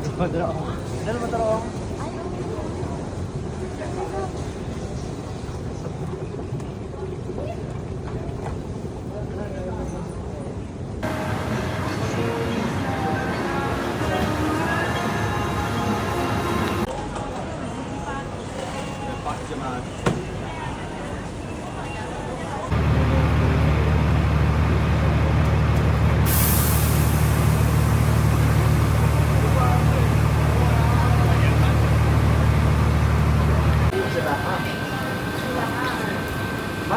Dala mo taro. Ano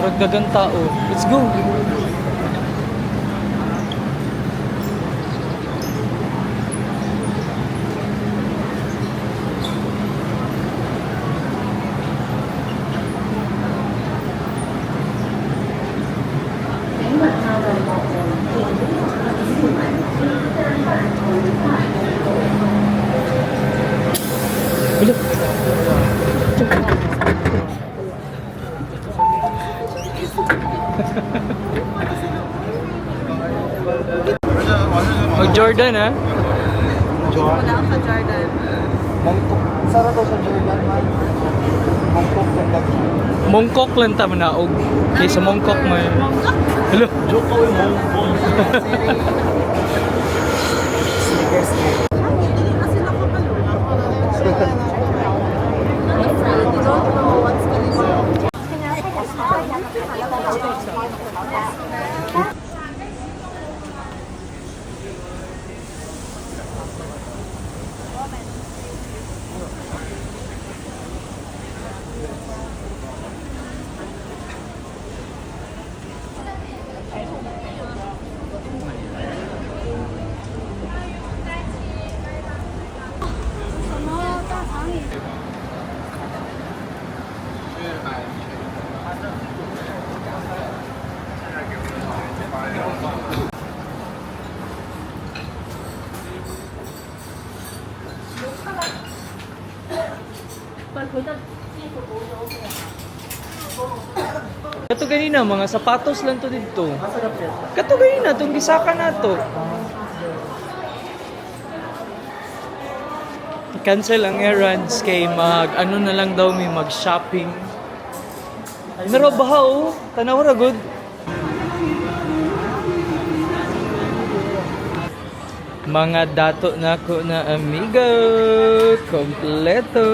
Murag dagang tao. Let's go. Hello. Jordan ha? Wala ka Jordan. Mongkok. Sara daw sa Jordan man. Mongkok sa dati. Mongkok lang tama na og kaysa Mongkok mo. Hello. Joke ko yung mongkok. Sneakers. Kasi nakapalo. Don't Kato ganina mga sapatos lang to dito. Kato ganina tong gisaka na to. Cancel ang errands kay mag ano na lang daw may mag shopping. Pero baha oh, tanaw ra good. Mga dato na ko na amigo, kompleto.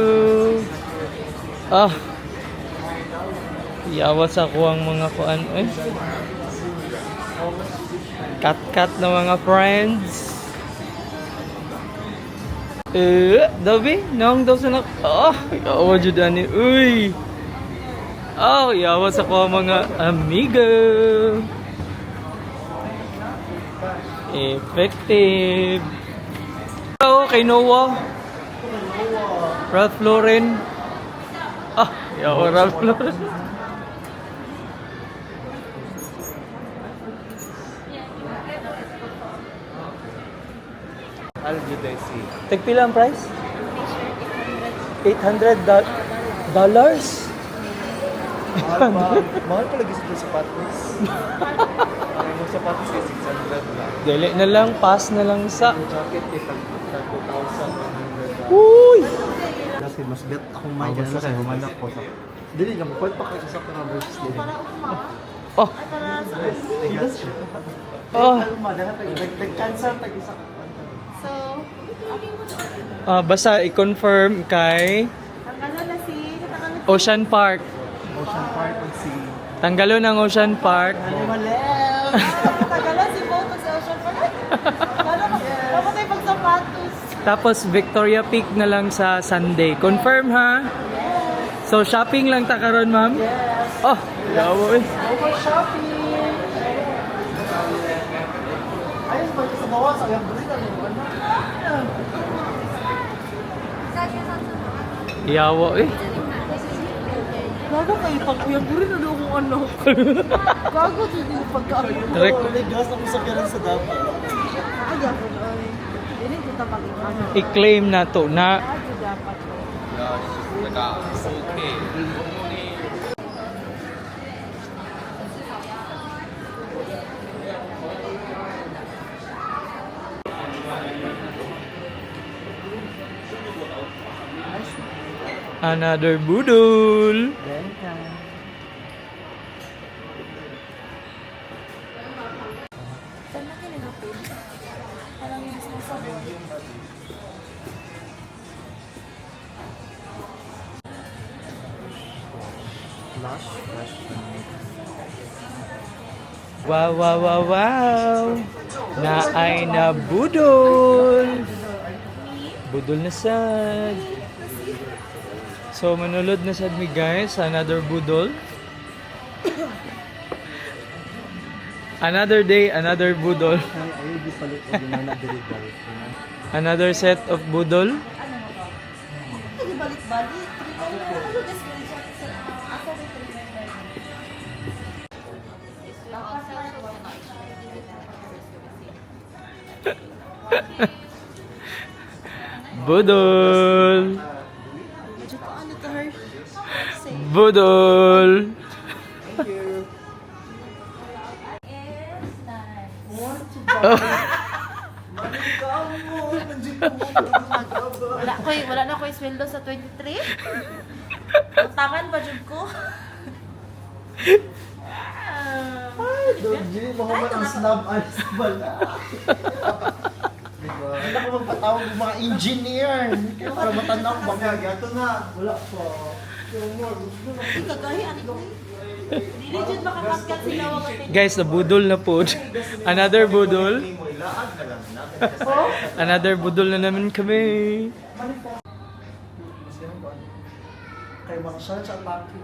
Ah, Yawas ako ang mga kuan eh. Kat-kat na mga friends. Eh, Dabi, naong daw sa nak... Ah, yawa jud ani. Uy! Ah, yawas ako ang mga amigo. Effective. Hello, kay Noah. Ralph Lauren. Ah, yawa Ralph Lauren. Algidesi. Tagpila ang price? 800 do- dollars? Mahal pa. Mahal lagi sa sapatos. Ang mga sapatos ay 600 lang. Dili na lang, pass na lang sa... Ang jacket ay tag tag 2,100 lang. Uy! Kasi mas bet akong may ganun kasi humanap ko sa Dili lang, pwede pa kayo sa versus dili. Oh, oh. Nag-cancel tayo sa So, Ah, basta i-confirm kay tanggalan na si... Ocean Park. Ocean Park and Sea. Tanggalo ng Ocean Park. Malel! Tanggalan Tapos Victoria Peak na lang sa Sunday. Confirm ha? So shopping lang ta karon, ma'am? Yes. Oh, yawo eh. Over shopping! Ayos ba sa bawas, ayaw ko rin. Ano? Iyawa eh. Gago kayo pag uyag ko rin ano kung ano. Gago to yung pagkaano. Direct. Wala gas na kusakyaran sa dapat. Ay, ako ay. Dili ko tapag ano. I-claim na to na another budol. Saan Wow, wow, wow, wow. Na ay na budol. Budol na sad. So manulod na sad mi guys, another budol. Another day, another budol. Another set of budol. Ano ba? Hindi Budol. Budol. Thank you. Wala ko wala na ko sweldo sa 23. Utangan pa jud ko. Ay, Dodgy, Muhammad ang snub eyes bala. Hindi ko magpatawag ng mga engineer. Kayo para matanaw baka. Gato na. Wala pa. Guys, na budol na po. Another budol. Another budol na naman kami. Kay Marshall sa Lucky.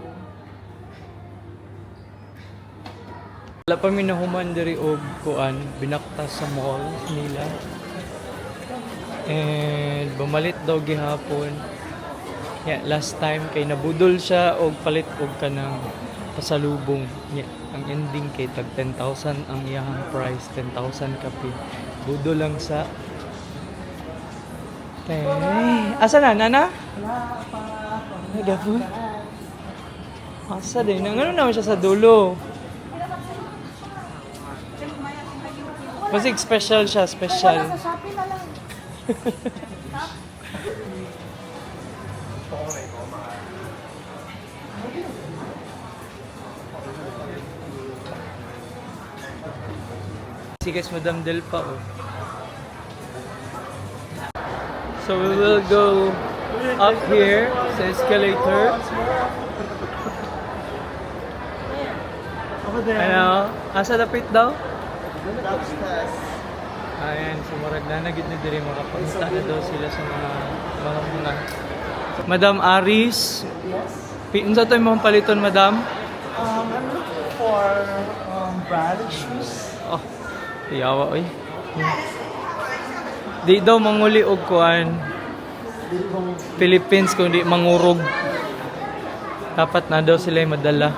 Wala pa mi nahuman diri og kuan binaktas sa mall nila. And bumalit daw gihapon. Yeah, last time kay nabudol siya og palit og kanang pasalubong. Yeah, ang ending kay tag 10,000 ang iyang price, 10,000 kapi. Budol lang sa Tay, asa na nana? Wala gapo. Asa din? Ang ano naman siya sa dulo? Masig special siya, special. Lang. Si guys, Madam Del pa oh. So we will go up here sa escalator. Ano? Asa dapit daw? Upstairs. Ayan, so marag na nagid na diri makapunta na daw sila sa mga mga mga. Madam Aris, Yes. unsa to imong paliton, Madam? Um, I'm looking for um, branded shoes. Oh, iyawa oy. Di daw manguli og kuan Philippines kundi mangurog. Dapat na daw sila madala.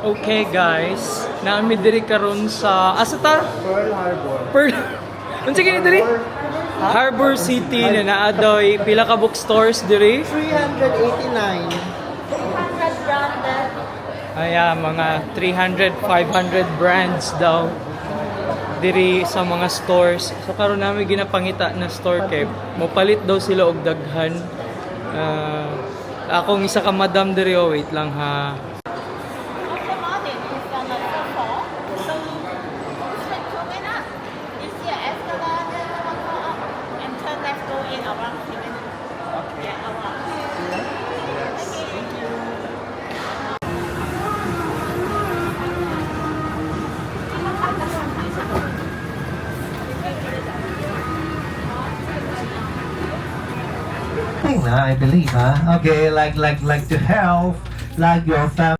Okay guys, naami diri karon sa asa ta? Pearl Harbor. Pearl. Unsa kini diri? Harbor City na naa daw pila ka bookstores diri. 389. 100 branded. Aya mga 300 500 brands daw diri sa mga stores. So karon namin ginapangita na store kay mopalit daw sila og daghan. Ah, akong isa ka madam diri oh, wait lang ha. I believe, huh? Okay, like like like to help, like your family.